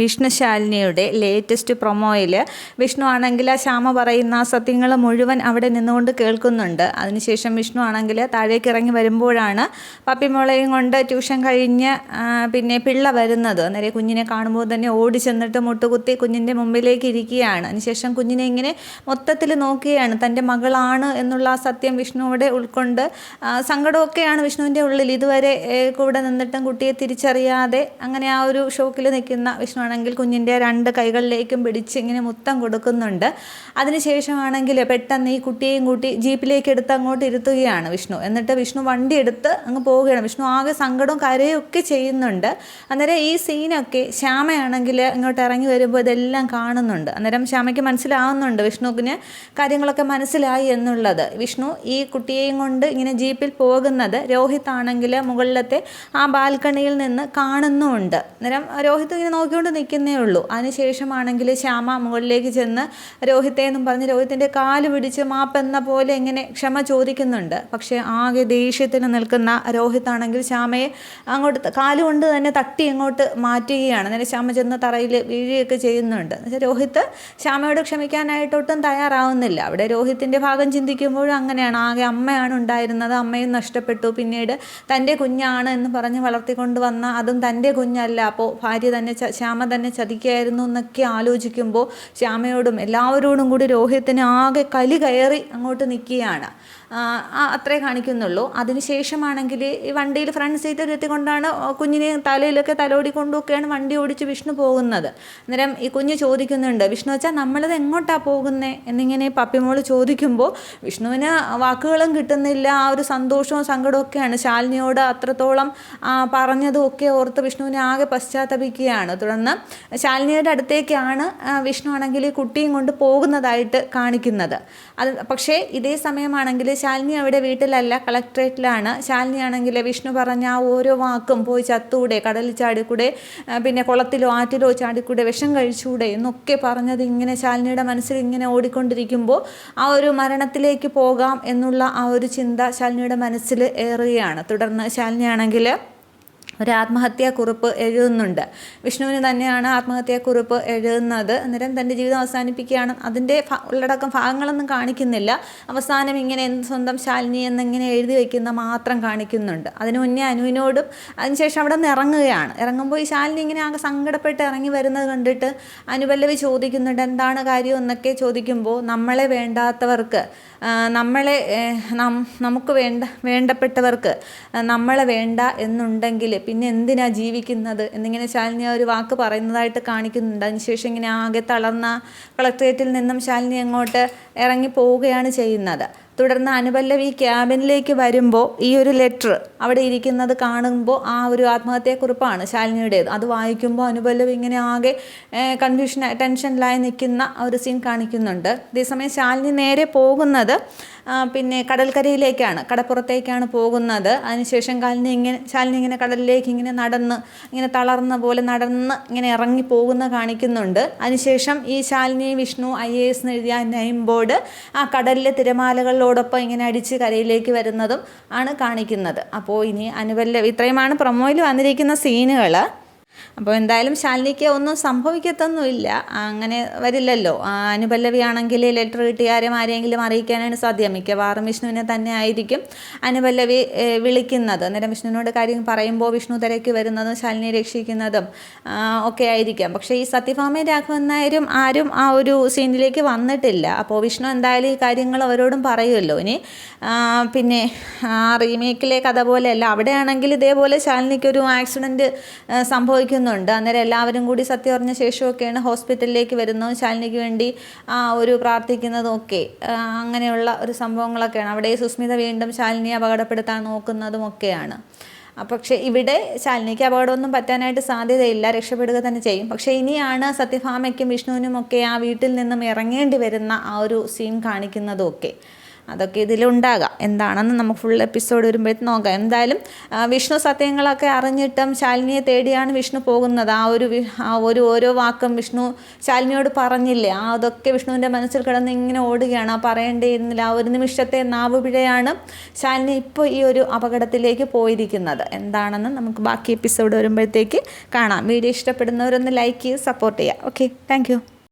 വിഷ്ണുശാലിനിയുടെ latest പ്രൊമോയിൽ Vishnu ആണെങ്കിൽ ആ ശ്യാമ പറയുന്ന സത്യങ്ങൾ മുഴുവൻ അവിടെ നിന്നുകൊണ്ട് കേൾക്കുന്നുണ്ട്. അതിനുശേഷം വിഷ്ണു ആണെങ്കിൽ താഴേക്ക് ഇറങ്ങി വരുമ്പോഴാണ് പപ്പിമോളയും കൊണ്ട് ട്യൂഷൻ കഴിഞ്ഞ് പിന്നെ പിള്ള വരുന്നത്. നേരെ കുഞ്ഞിനെ കാണുമ്പോൾ തന്നെ ഓടി ചെന്നിട്ട് മുട്ടുകുത്തി കുഞ്ഞിന്റെ മുമ്പിലേക്ക് ഇരിക്കുകയാണ്. അതിനുശേഷം കുഞ്ഞിനെ ഇങ്ങനെ മൊത്തത്തിൽ നോക്കുകയാണ്. തന്റെ മകളാണ് എന്നുള്ള ആ സത്യം വിഷ്ണുവിടെ ഉൾക്കൊണ്ട് സങ്കടമൊക്കെയാണ് വിഷ്ണുവിന്റെ ഉള്ളിൽ. ഇതുവരെ കൂടെ നിന്നിട്ടും കുട്ടിയെ തിരിച്ചറിയാതെ അങ്ങനെ ആ ഒരു ഷോക്കിൽ നിൽക്കുന്ന വിഷ്ണു ആണെങ്കിൽ കുഞ്ഞിന്റെ രണ്ട് കൈകളിലേക്കും പിടിച്ച് ഇങ്ങനെ മുത്തം കൊടുക്കുന്നുണ്ട്. അതിനുശേഷമാണെങ്കിൽ പെട്ടെന്ന് ഈ കുട്ടിയെയും കൂട്ടി ജീപ്പിലേക്ക് എടുത്ത് അങ്ങോട്ട് ഇരുത്തുകയാണ് വിഷ്ണു. എന്നിട്ട് വിഷ്ണു വണ്ടി എടുത്ത് അങ്ങ് പോവുകയാണ്. വിഷ്ണു ആകെ സങ്കടവും കരയൊക്കെ ചെയ്യുന്നുണ്ട്. അന്നേരം ഈ സീനൊക്കെ ശ്യാമയാണെങ്കിൽ ഇങ്ങോട്ട് ഇറങ്ങി വരുമ്പോൾ ഇതെല്ലാം കാണുന്നുണ്ട്. അന്നേരം ശ്യാമയ്ക്ക് മനസ്സിലാവുന്നുണ്ട് വിഷ്ണുവിന് കാര്യങ്ങളൊക്കെ മനസ്സിലായി എന്നുള്ളത്. വിഷ്ണു ഈ കുട്ടിയെയും കൊണ്ട് ഇങ്ങനെ ജീപ്പിൽ പോകുന്നത് രോഹിത് ആണെങ്കിൽ മുകളിലത്തെ ആ ബാൽക്കണിയിൽ നിന്ന് കാണുന്നുമുണ്ട് അന്നേരം രോഹിത് ഇങ്ങനെ നോക്കിക്കൊണ്ട് നിൽക്കുന്നേ ഉള്ളൂ. അതിനുശേഷമാണെങ്കിൽ ശ്യാമ മുകളിലേക്ക് ചെന്ന് രോഹിത്തെ എന്നും പറഞ്ഞ് രോഹിത്തിന്റെ കാൽ പിടിച്ച് മാപ്പെന്ന പോലെ ഇങ്ങനെ ക്ഷമ ചോദിക്കുന്നുണ്ട്. പക്ഷേ ആകെ ദേഷ്യത്തിന് നിൽക്കുന്ന രോഹിത്താണെങ്കിൽ ശ്യാമയെ അങ്ങോട്ട് കാലുകൊണ്ട് തന്നെ തട്ടി അങ്ങോട്ട് മാറ്റുകയാണ്. അന്നേരം ശ്യാമ ചെന്ന് തറയിൽ വീഴുകയൊക്കെ ചെയ്യുന്നുണ്ട്. എന്നുവെച്ചാൽ രോഹിത്ത് ശ്യാമയോട് ക്ഷമിക്കാനായിട്ടൊട്ടും തയ്യാറാവുന്നില്ല. അവിടെ രോഹിത്തിന്റെ ഭാഗം ചിന്തിക്കുമ്പോഴും അങ്ങനെയാണ്. ആകെ അമ്മയാണ് ഉണ്ടായിരുന്നത്. അമ്മയും നഷ്ടപ്പെട്ടു. പിന്നീട് തന്റെ കുഞ്ഞാണ് എന്ന് പറഞ്ഞ് വളർത്തിക്കൊണ്ട് വന്ന അതും തന്റെ കുഞ്ഞല്ല. അപ്പോൾ ഭാര്യ തന്നെ ച- ശ്യാമ തന്നെ ചതിക്കായിരുന്നു എന്നൊക്കെ ആലോചിക്കുമ്പോൾ ശ്യാമയോടും എല്ലാവരോടും കൂടി രോഹിത്തിന് ആകെ കലി കയറി അങ്ങോട്ട് നിൽക്കുകയാണ്. അത്രേ കാണിക്കുന്നുള്ളൂ. അതിനുശേഷമാണെങ്കിൽ ഈ വണ്ടിയിൽ ഫ്രണ്ട് സീറ്റ് ഇരുത്തിക്കൊണ്ടാണ് കുഞ്ഞിനെ തലയിലൊക്കെ തലോടി തലോടിക്കൊണ്ടൊക്കെയാണ് വണ്ടി ഓടിച്ച് വിഷ്ണു പോകുന്നത്. അന്നേരം ഈ കുഞ്ഞ് ചോദിക്കുന്നുണ്ട് വിഷ്ണു വെച്ചാൽ നമ്മളത് എങ്ങോട്ടാണ് പോകുന്നത് എന്നിങ്ങനെ പപ്പിമോൾ ചോദിക്കുമ്പോൾ വിഷ്ണുവിന് വാക്കുകളും കിട്ടുന്നില്ല ആ ഒരു സന്തോഷവും സങ്കടവും ഒക്കെയാണ്. ശാലിനിയോട് അത്രത്തോളം പറഞ്ഞതും ഒക്കെ ഓർത്ത് വിഷ്ണുവിനെ ആകെ പശ്ചാത്തപിക്കുകയാണ്. തുടർന്ന് ശാലിനിയുടെ അടുത്തേക്കാണ് വിഷ്ണു ആണെങ്കിൽ കുട്ടിയും കൊണ്ട് പോകുന്നതായിട്ട് കാണിക്കുന്നത്. അത് പക്ഷേ ഇതേ സമയമാണെങ്കിൽ ശാലിനി അവിടെ വീട്ടിലല്ല കളക്ട്രേറ്റിലാണ്. ശാലിനി ആണെങ്കിൽ വിഷ്ണു പറഞ്ഞ ആ ഓരോ വാക്കും പോയി ചത്തൂടെ കടലിൽ ചാടിക്കൂടെ പിന്നെ കുളത്തിലോ ആറ്റിലോ ചാടിക്കൂടെ വിഷം കഴിച്ചൂടെ എന്നൊക്കെ പറഞ്ഞത് ഇങ്ങനെ ശാലിനിയുടെ മനസ്സിൽ ഇങ്ങനെ ഓടിക്കൊണ്ടിരിക്കുമ്പോൾ ആ ഒരു മരണത്തിലേക്ക് പോകാം എന്നുള്ള ആ ഒരു ചിന്ത ശാലിനിയുടെ മനസ്സിൽ ഏറുകയാണ്. തുടർന്ന് ശാലിനി ആണെങ്കിൽ ഒരു ആത്മഹത്യാക്കുറിപ്പ് എഴുതുന്നുണ്ട്. വിഷ്ണുവിന് തന്നെയാണ് ആത്മഹത്യാക്കുറിപ്പ് എഴുതുന്നത്. അന്നേരം തന്റെ ജീവിതം അവസാനിപ്പിക്കുകയാണ്. അതിന്റെ ഉള്ളടക്കം ഭാഗങ്ങളൊന്നും കാണിക്കുന്നില്ല. അവസാനം ഇങ്ങനെ സ്വന്തം ശാലിനി എന്നിങ്ങനെ എഴുതി വയ്ക്കുന്ന മാത്രം കാണിക്കുന്നുണ്ട്. അതിന് മുന്നേ അനുവിനോടും അതിനുശേഷം അവിടെ നിന്ന് ഇറങ്ങുകയാണ്. ഇറങ്ങുമ്പോൾ ഈ ശാലിനി ഇങ്ങനെ ആകെ സങ്കടപ്പെട്ട് ഇറങ്ങി വരുന്നത് കണ്ടിട്ട് അനുപല്ലവി ചോദിക്കുന്നുണ്ട് എന്താണ് കാര്യം? എന്നൊക്കെ ചോദിക്കുമ്പോൾ നമ്മളെ വേണ്ടാത്തവർക്ക് നമ്മളെ നമുക്ക് വേണ്ട വേണ്ടപ്പെട്ടവർക്ക് നമ്മളെ വേണ്ട എന്നുണ്ടെങ്കിൽ പിന്നെ എന്തിനാ ജീവിക്കുന്നത്? എന്നിങ്ങനെ ശാലിനി ആ ഒരു വാക്ക് പറയുന്നതായിട്ട് കാണിക്കുന്നുണ്ട്. അതിനുശേഷം ഇങ്ങനെ ആകെ തളർന്ന കളക്ട്രേറ്റിൽ നിന്നും ശാലിനി അങ്ങോട്ട് ഇറങ്ങി പോവുകയാണ് ചെയ്യുന്നത്. തുടർന്ന് അനുപല്ലവി ക്യാബിനിലേക്ക് വരുമ്പോൾ ഈ ഒരു ലെറ്റർ അവിടെ ഇരിക്കുന്നത് കാണുമ്പോൾ ആ ഒരു ആത്മഹത്യക്കുറിപ്പാണ് ശാലിനിയുടേത്. അത് വായിക്കുമ്പോൾ അനുപല്ലവി ഇങ്ങനെ ആകെ കൺഫ്യൂഷൻ ടെൻഷനിലായി നിൽക്കുന്ന ഒരു സീൻ കാണിക്കുന്നുണ്ട്. അതേസമയം ശാലിനി നേരെ പോകുന്നത് പിന്നെ കടൽക്കരയിലേക്കാണ് കടപ്പുറത്തേക്കാണ് പോകുന്നത്. അതിനുശേഷം കാലിനി ഇങ്ങനെ ശാലിനി ഇങ്ങനെ കടലിലേക്ക് ഇങ്ങനെ നടന്ന് ഇങ്ങനെ തളർന്ന പോലെ നടന്ന് ഇങ്ങനെ ഇറങ്ങി പോകുന്ന കാണിക്കുന്നുണ്ട്. അതിനുശേഷം ഈ Shalini Vishnu I A S എഴുതിയ നെയിം ബോർഡ് ആ കടലിലെ തിരമാലകളിലോടൊപ്പം ഇങ്ങനെ അടിച്ച് കരയിലേക്ക് വരുന്നതും ആണ് കാണിക്കുന്നത്. അപ്പോൾ ഇനി അനുപല്ലവി ഇത്രയുമാണ് പ്രൊമോയിൽ വന്നിരിക്കുന്ന സീനുകൾ അപ്പോൾ എന്തായാലും ശാലിനിക്ക് ഒന്നും സംഭവിക്കത്തൊന്നുമില്ല. അങ്ങനെ വരില്ലല്ലോ. അനുപല്ലവിയാണെങ്കിൽ ലെറ്റർ കിട്ടിയ കിട്ടിയാരും ആരെങ്കിലും അറിയിക്കാനാണ് സാധ്യം. മിക്കവാറും വിഷ്ണുവിനെ തന്നെ ആയിരിക്കും അനുപല്ലവി വിളിക്കുന്നത്. അന്നേരം വിഷ്ണുവിനോട് കാര്യം പറയുമ്പോൾ വിഷ്ണു തിരക്ക് വരുന്നതും ശാലിനിയെ രക്ഷിക്കുന്നതും ഒക്കെ ആയിരിക്കാം. പക്ഷേ ഈ സത്യഭാമയും രാഘവൻ നായരും ആരും ആ ഒരു സീനിലേക്ക് വന്നിട്ടില്ല. അപ്പോൾ വിഷ്ണു എന്തായാലും ഈ കാര്യങ്ങൾ അവരോടും പറയുമല്ലോ. ഇനി പിന്നെ റീമേക്കിലെ കഥ പോലെയല്ല. അവിടെയാണെങ്കിൽ ഇതേപോലെ ശാലിനിക്ക് ശാലിനിക്കൊരു ആക്സിഡന്റ് സംഭവിക്കുന്നുണ്ട്. അന്നേരം എല്ലാവരും കൂടി സത്യം അറിഞ്ഞ ശേഷമൊക്കെയാണ് ഹോസ്പിറ്റലിലേക്ക് വരുന്നതും ശാലിനിക്ക് വേണ്ടി ആ ഒരു പ്രാർത്ഥിക്കുന്നതും ഒക്കെ. അങ്ങനെയുള്ള ഒരു സംഭവങ്ങളൊക്കെയാണ്. അവിടെ സുസ്മിത വീണ്ടും ശാലിനിയെ അപകടപ്പെടുത്താൻ നോക്കുന്നതും ഒക്കെയാണ്. പക്ഷേ ഇവിടെ ശാലിനിക്ക് അപകടമൊന്നും പറ്റാനായിട്ട് സാധ്യതയില്ല. രക്ഷപ്പെടുക തന്നെ ചെയ്യും. പക്ഷേ ഇനിയാണ് സത്യഭാമയ്ക്കും വിഷ്ണുവിനും ഒക്കെ ആ വീട്ടിൽ നിന്നും ഇറങ്ങേണ്ടി വരുന്ന ആ ഒരു സീൻ കാണിക്കുന്നതും ഒക്കെ. അതൊക്കെ ഇതിലുണ്ടാകാം. എന്താണെന്ന് നമുക്ക് ഫുൾ എപ്പിസോഡ് വരുമ്പോഴത്തേക്ക് നോക്കാം. എന്തായാലും വിഷ്ണു സത്യങ്ങളൊക്കെ അറിഞ്ഞിട്ടും ശാലിനിയെ തേടിയാണ് വിഷ്ണു പോകുന്നത്. ആ ഒരു ആ ഒരു ഓരോ വാക്കും വിഷ്ണു ശാലിനിയോട് പറഞ്ഞില്ലേ? ആ അതൊക്കെ വിഷ്ണുവിന്റെ മനസ്സിൽ കിടന്ന് ഇങ്ങനെ ഓടുകയാണ്. ആ പറയേണ്ടിയിരുന്നില്ല ആ ഒരു നിമിഷത്തെ നാവ് പിഴയാണ് ശാലിനി ഇപ്പോൾ ഈ ഒരു അപകടത്തിലേക്ക് പോയിരിക്കുന്നത്. എന്താണെന്ന് നമുക്ക് ബാക്കി എപ്പിസോഡ് വരുമ്പോഴത്തേക്ക് കാണാം. വീഡിയോ ഇഷ്ടപ്പെടുന്നവരൊന്ന് ലൈക്ക് ചെയ്ത് സപ്പോർട്ട് ചെയ്യുക. Okay thank